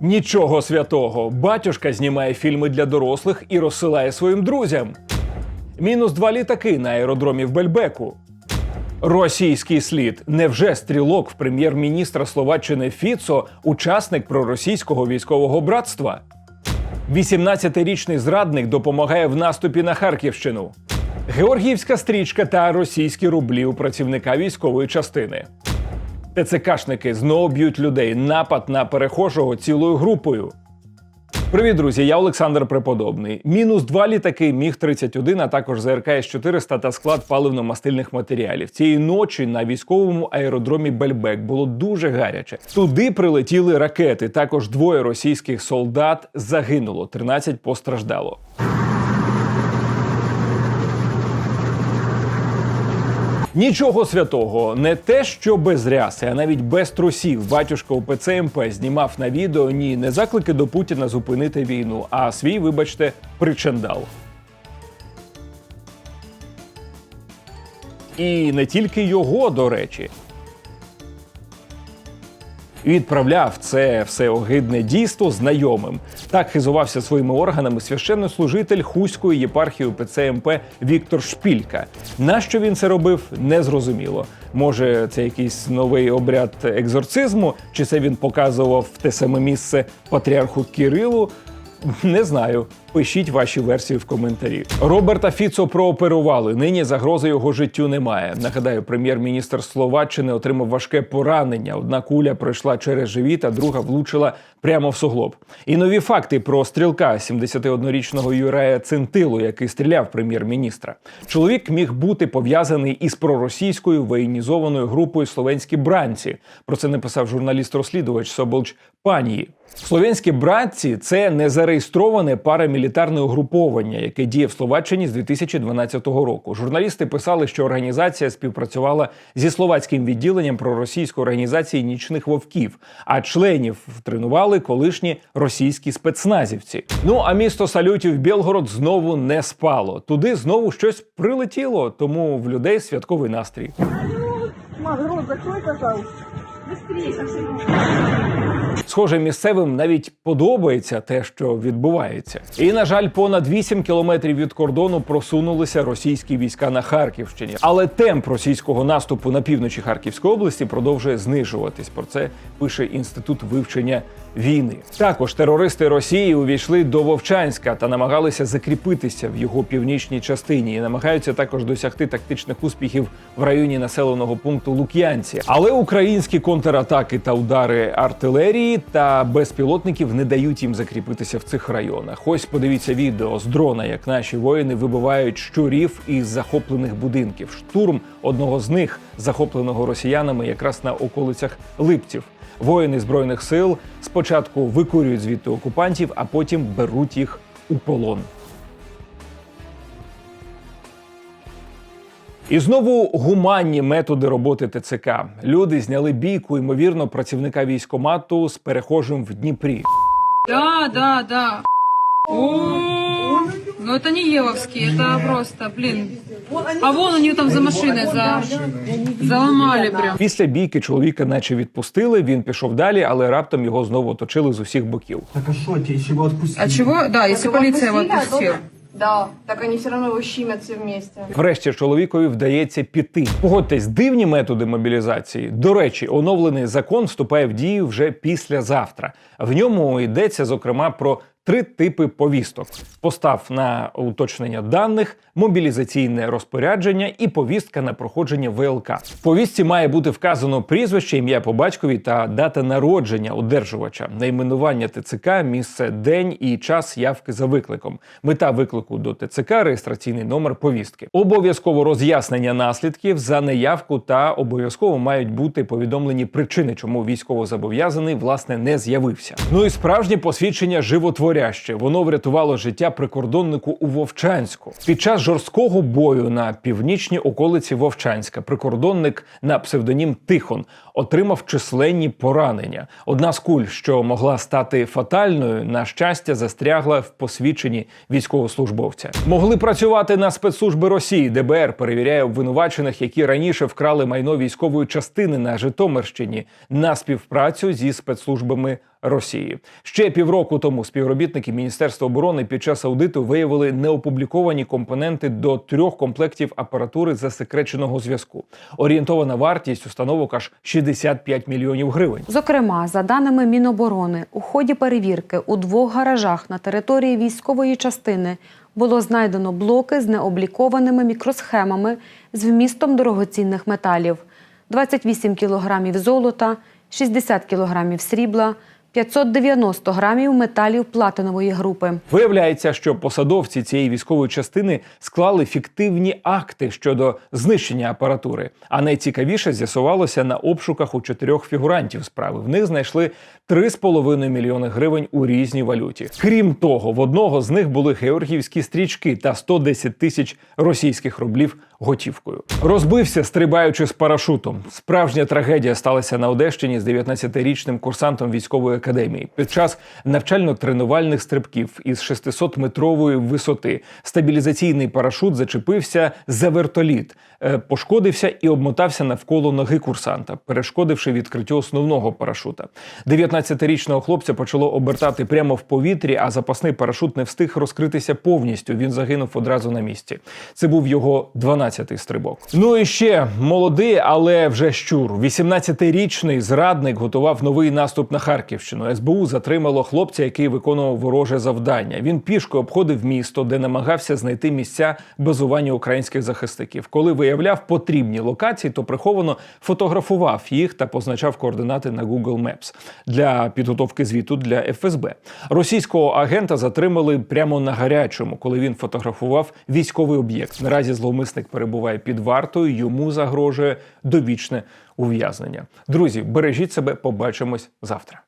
Нічого святого. Батюшка знімає фільми для дорослих і розсилає своїм друзям. Мінус два літаки на аеродромі в Бельбеку. Російський слід. Невже стрілок в прем'єр-міністра Словаччини Фіцо учасник проросійського військового братства? 18-річний зрадник допомагає в наступі на Харківщину. Георгіївська стрічка та російські рублі у працівника військової частини. ТЦКшники знову б'ють людей. Напад на перехожого цілою групою. Привіт, друзі! Я Олександр Преподобний. Мінус два літаки Міг 31 а також ЗРК С-400 та склад паливно-мастильних матеріалів. Цієї ночі на військовому аеродромі Бельбек було дуже гаряче. Туди прилетіли ракети. Також двоє російських солдат загинуло, 13 постраждало. Нічого святого, не те, що без ряси, а навіть без трусів. Батюшка УПЦ МП знімав на відео ні не заклики до Путіна зупинити війну, а свій, вибачте, причандал. І не тільки його, до речі. Відправляв це все огидне дійство знайомим. Так хизувався своїми органами священнослужитель Хуської єпархії УПЦ МП Віктор Шпілька. Нащо він це робив, незрозуміло. Може, це якийсь новий обряд екзорцизму, чи це він показував в те саме місце патріарху Кирилу. Не знаю. Пишіть ваші версії в коментарі. Роберта Фіцо прооперували. Нині загрози його життю немає. Нагадаю, прем'єр-міністр Словаччини отримав важке поранення. Одна куля пройшла через живіт, а друга влучила прямо в суглоб. І нові факти про стрілка 71-річного Юрая Центилу, який стріляв прем'єр-міністра. Чоловік міг бути пов'язаний із проросійською воєнізованою групою словенські бранці. Про це написав журналіст-розслідувач Соболч Панії. Слов'янські братці це незареєстроване парамілітарне угруповання, яке діє в Словаччині з 2012 року. Журналісти писали, що організація співпрацювала зі словацьким відділенням проросійської організації нічних вовків, а членів тренували колишні російські спецназівці. Ну а місто салютів Білгород знову не спало. Туди знову щось прилетіло, тому в людей святковий настрій. Магрот, закрой, пожалуйста. Быстрее, совсем. Схоже, місцевим навіть подобається те, що відбувається. І на жаль, понад 8 кілометрів від кордону просунулися російські війська на Харківщині. Але темп російського наступу на півночі Харківської області продовжує знижуватись. Про це пише інститут вивчення війни. Також терористи Росії увійшли до Вовчанська та намагалися закріпитися в його північній частині і намагаються також досягти тактичних успіхів в районі населеного пункту Лук'янці. Але українські контратаки та удари артилерії та безпілотників не дають їм закріпитися в цих районах. Ось подивіться відео з дрона, як наші воїни вибивають щурів із захоплених будинків. Штурм одного з них, захопленого росіянами, якраз на околицях Липців. Воїни збройних сил спочатку викурюють звідти окупантів, а потім беруть їх у полон. І знову гуманні методи роботи ТЦК. Люди зняли бійку, ймовірно, працівника військомату з перехожим в Дніпрі. Да, да, да. О, ну это не Евовский, это просто, блин. А вон у нее там за машиной за... заломали прям. Після бійки чоловіка, наче відпустили. Він пішов далі, але раптом його знову оточили з усіх боків. Так а что, тебе если его отпустили? А чего? Да, если полиция его отпустила. Да, так они все равно его щемят все вместе. Врешті чоловікові вдається піти. Погодьтесь, дивні методи мобілізації. До речі, оновлений закон вступає в дію вже післязавтра. В ньому йдеться зокрема про три типи повісток: постав на уточнення даних, мобілізаційне розпорядження і повістка на проходження ВЛК. В повістці має бути вказано прізвище, ім'я по батькові та дата народження одержувача, найменування ТЦК, місце, день і час явки за викликом, мета виклику до ТЦК, реєстраційний номер повістки. Обов'язково роз'яснення наслідків за неявку та обов'язково мають бути повідомлені причини, чому військовозобов'язаний власне не з'явився. Ну і справжнє посвідчення животворяще. Воно врятувало життя прикордоннику у Вовчанську. Під час жорсткого бою на північній околиці Вовчанська прикордонник на псевдонім Тихон отримав численні поранення. Одна з куль, що могла стати фатальною, на щастя, застрягла в посвідченні військовослужбовця. Могли працювати на спецслужби Росії. ДБР перевіряє обвинувачених, які раніше вкрали майно військової частини на Житомирщині на співпрацю зі спецслужбами Росії. Ще півроку тому співробітники Міністерства оборони під час аудиту виявили неопубліковані компоненти до трьох комплектів апаратури засекреченого зв'язку. Орієнтована вартість установок аж 65 мільйонів гривень. Зокрема, за даними Міноборони, у ході перевірки у двох гаражах на території військової частини було знайдено блоки з необлікованими мікросхемами з вмістом дорогоцінних металів: 28 кілограмів золота, 60 кілограмів срібла, 590 грамів металів платинової групи. Виявляється, що посадовці цієї військової частини склали фіктивні акти щодо знищення апаратури. А найцікавіше з'ясувалося на обшуках у чотирьох фігурантів справи. В них знайшли 3,5 мільйони гривень у різній валюті. Крім того, в одного з них були георгіївські стрічки та 110 тисяч російських рублів готівкою. Розбився, стрибаючи з парашутом. Справжня трагедія сталася на Одещині з 19-річним курсантом військової академії. Під час навчально-тренувальних стрибків із 600-метрової висоти стабілізаційний парашут зачепився за вертоліт, е, пошкодився і обмотався навколо ноги курсанта, перешкодивши відкриттю основного парашута. 19-річного хлопця почало обертати прямо в повітрі, а запасний парашут не встиг розкритися повністю. Він загинув одразу на місці. Це був його 12-й стрибок. Ну і ще молодий, але вже щур. 18-річний зрадник готував новий наступ на Харківщину. СБУ затримало хлопця, який виконував вороже завдання. Він пішки обходив місто, де намагався знайти місця базування українських захисників. Коли виявляв потрібні локації, то приховано фотографував їх та позначав координати на Google Maps для підготовки звіту для ФСБ. Російського агента затримали прямо на гарячому, коли він фотографував військовий об'єкт. Наразі зловмисник перебуває під вартою. Йому загрожує довічне ув'язнення. Друзі, бережіть себе, побачимось завтра.